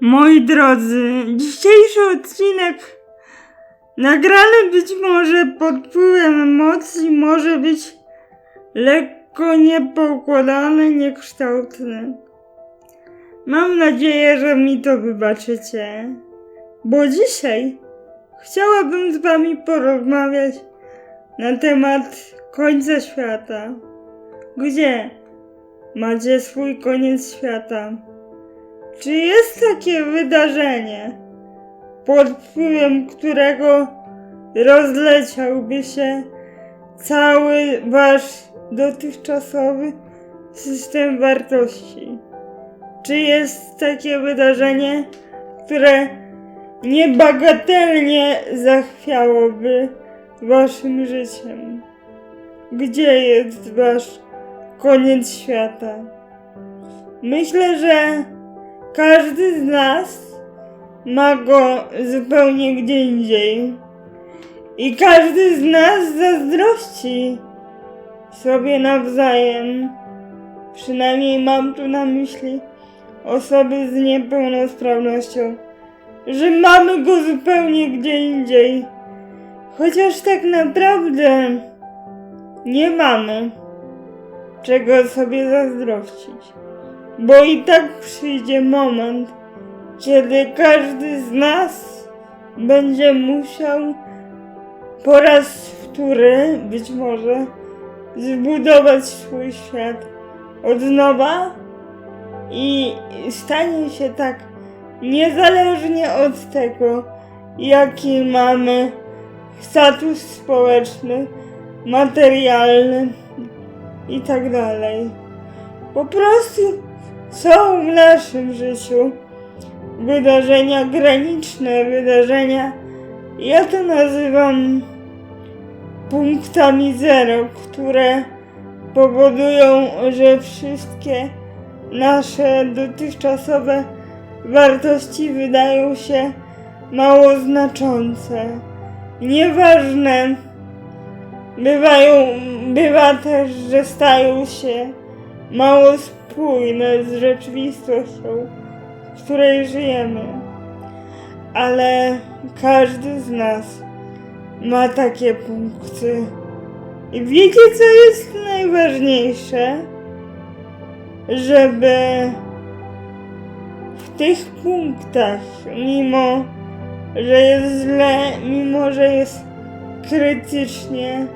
Moi drodzy, dzisiejszy odcinek nagrany być może pod wpływem emocji może być lekko niepoukładany, niekształtny. Mam nadzieję, że mi to wybaczycie, bo dzisiaj chciałabym z wami porozmawiać na temat końca świata. Gdzie macie swój koniec świata? Czy jest takie wydarzenie, pod wpływem którego rozleciałby się cały wasz dotychczasowy system wartości? Czy jest takie wydarzenie, które niebagatelnie zachwiałoby waszym życiem? Gdzie jest wasz koniec świata? Myślę, że każdy z nas ma go zupełnie gdzie indziej. I każdy z nas zazdrości sobie nawzajem. Przynajmniej mam tu na myśli osoby z niepełnosprawnością, że mamy go zupełnie gdzie indziej. Chociaż tak naprawdę nie mamy czego sobie zazdrościć bo i tak przyjdzie moment, kiedy każdy z nas będzie musiał po raz wtóry, być może, zbudować swój świat od nowa i stanie się tak niezależnie od tego, jaki mamy status społeczny, materialny i tak. Po prostu są w naszym życiu wydarzenia graniczne, wydarzenia, ja to nazywam punktami zero, które powodują, że wszystkie nasze dotychczasowe wartości wydają się mało znaczące, nieważne. Bywają, bywa też, że stają się mało spójne z rzeczywistością, w której żyjemy. Ale każdy z nas ma takie punkty. I wiecie, co jest najważniejsze? Żeby w tych punktach, mimo że jest źle, mimo że jest krytycznie,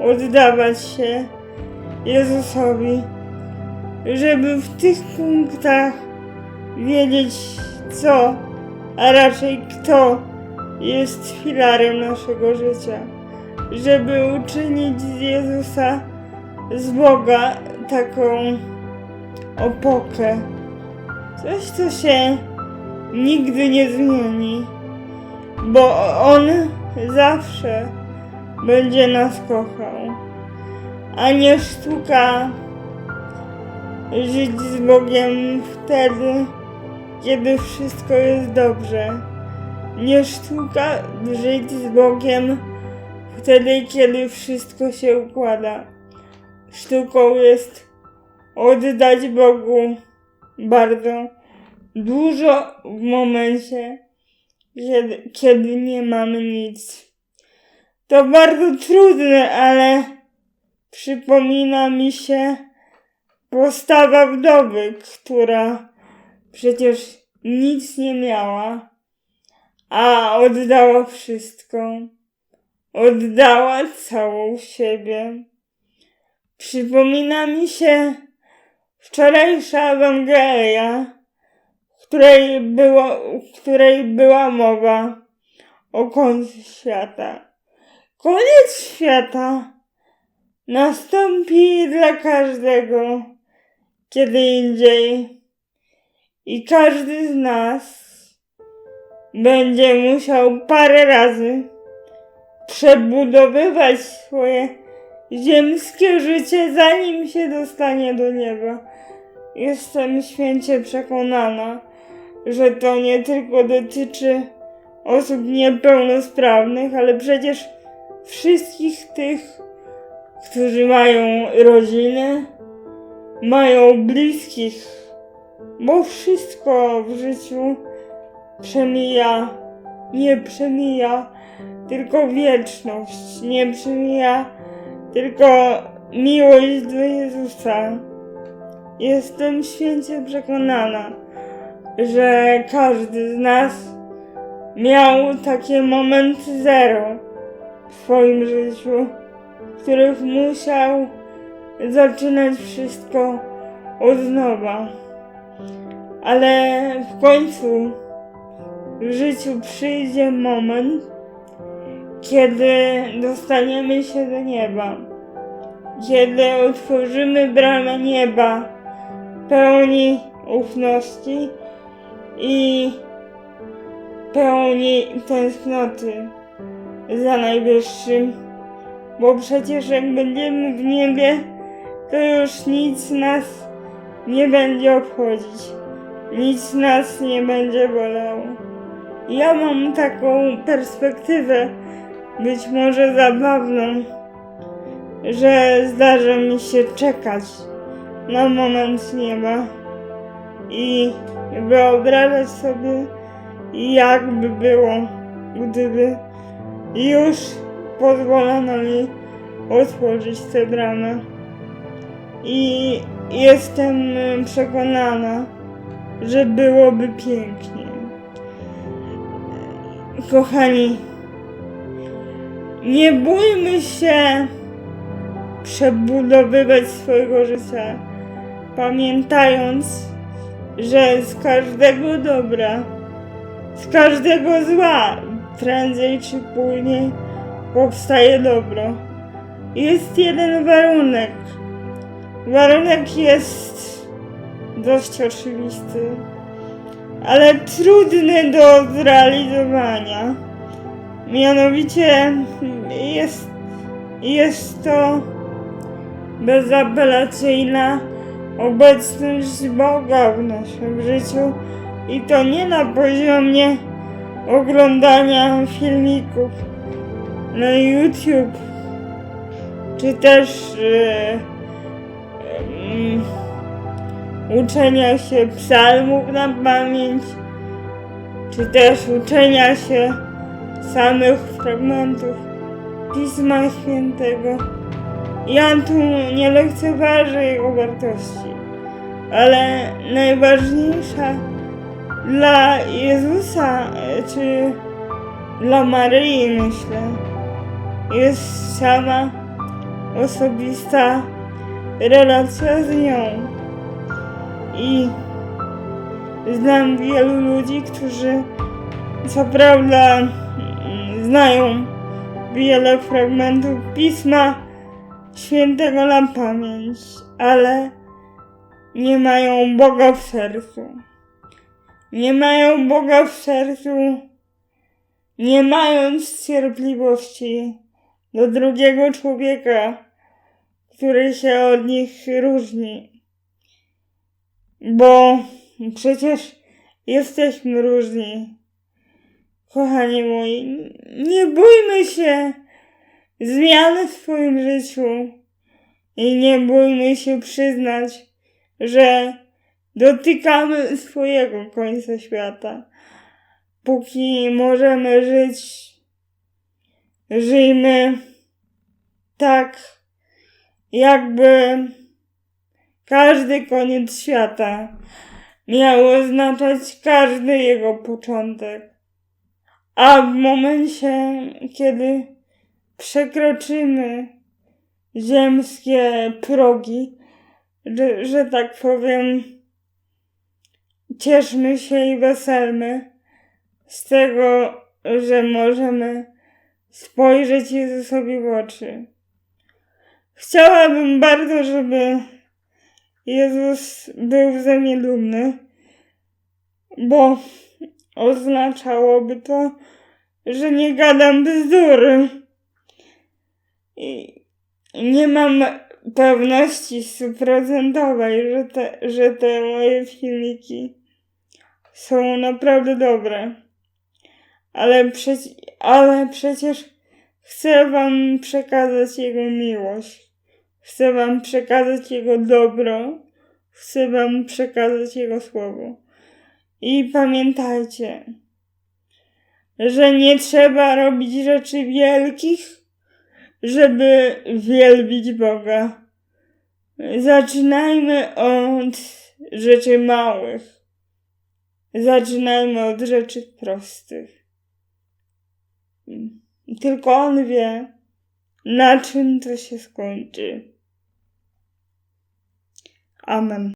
oddawać się Jezusowi żeby w tych punktach wiedzieć co, a raczej kto jest filarem naszego życia. Żeby uczynić z Jezusa, z Boga taką opokę. Coś, co się nigdy nie zmieni, bo On zawsze będzie nas kochał, a nie sztuka żyć z Bogiem wtedy, kiedy wszystko jest dobrze. Nie sztuka żyć z Bogiem wtedy, kiedy wszystko się układa. Sztuką jest oddać Bogu bardzo dużo w momencie, kiedy, kiedy nie mamy nic. To bardzo trudne, ale przypomina mi się, Postawa wdowy, która przecież nic nie miała, a oddała wszystko. Oddała całą siebie. Przypomina mi się wczorajsza Ewangelia, której, było, której była mowa o końcu świata. Koniec świata nastąpi dla każdego kiedy indziej. I każdy z nas będzie musiał parę razy przebudowywać swoje ziemskie życie, zanim się dostanie do nieba. Jestem święcie przekonana, że to nie tylko dotyczy osób niepełnosprawnych, ale przecież wszystkich tych, którzy mają rodziny, mają bliskich, bo wszystko w życiu przemija, nie przemija, tylko wieczność, nie przemija, tylko miłość do Jezusa. Jestem święcie przekonana, że każdy z nas miał takie momenty zero w swoim życiu, których musiał zaczynać wszystko od nowa. Ale w końcu w życiu przyjdzie moment, kiedy dostaniemy się do nieba, kiedy otworzymy bramę nieba pełni ufności i pełni tęsknoty za najwyższym, bo przecież jak będziemy w niebie, to już nic nas nie będzie obchodzić, nic nas nie będzie bolało. Ja mam taką perspektywę, być może zabawną, że zdarza mi się czekać na moment nieba i wyobrażać sobie, jakby było, gdyby już pozwolono mi otworzyć tę bramę. I jestem przekonana, że byłoby pięknie. Kochani, nie bójmy się przebudowywać swojego życia, pamiętając, że z każdego dobra, z każdego zła, prędzej czy później powstaje dobro. Jest jeden warunek. Warunek jest dość oczywisty, ale trudny do zrealizowania. Mianowicie jest, jest to bezapelacyjna obecność Boga w naszym życiu i to nie na poziomie oglądania filmików na YouTube, czy też e, em, uczenia się psalmów na pamięć, czy też uczenia się samych fragmentów Pisma Świętego. Ja tu nie lekceważę jego wartości, ale najważniejsza dla Jezusa czy dla Maryi, myślę, jest sama osobista relacja z nią. I znam wielu ludzi, którzy co prawda mm, znają wiele fragmentów pisma świętego na pamięć, ale nie mają Boga w sercu. Nie mają Boga w sercu, nie mając cierpliwości do drugiego człowieka, który się od nich różni. Bo przecież jesteśmy różni. Kochani moi, nie bójmy się zmian w swoim życiu i nie bójmy się przyznać, że dotykamy swojego końca świata. Póki możemy żyć, żyjmy tak, jakby każdy koniec świata miał oznaczać każdy jego początek. A w momencie, kiedy przekroczymy ziemskie progi, że, że tak powiem, cieszmy się i weselmy z tego, że możemy spojrzeć Jezusowi w oczy. Chciałabym bardzo, żeby Jezus był ze mnie dumny, bo oznaczałoby to, że nie gadam bzdury. I nie mam pewności stuprocentowej, że te, że te moje filmiki są naprawdę dobre. Ale, przeci ale przecież chcę wam przekazać Jego miłość. Chcę wam przekazać Jego dobro. chcę Wam przekazać Jego słowo. I pamiętajcie, że nie trzeba robić rzeczy wielkich, żeby wielbić Boga. Zaczynajmy od rzeczy małych. Zaczynajmy od rzeczy prostych. Tylko On wie, na czym to się skończy. Amen.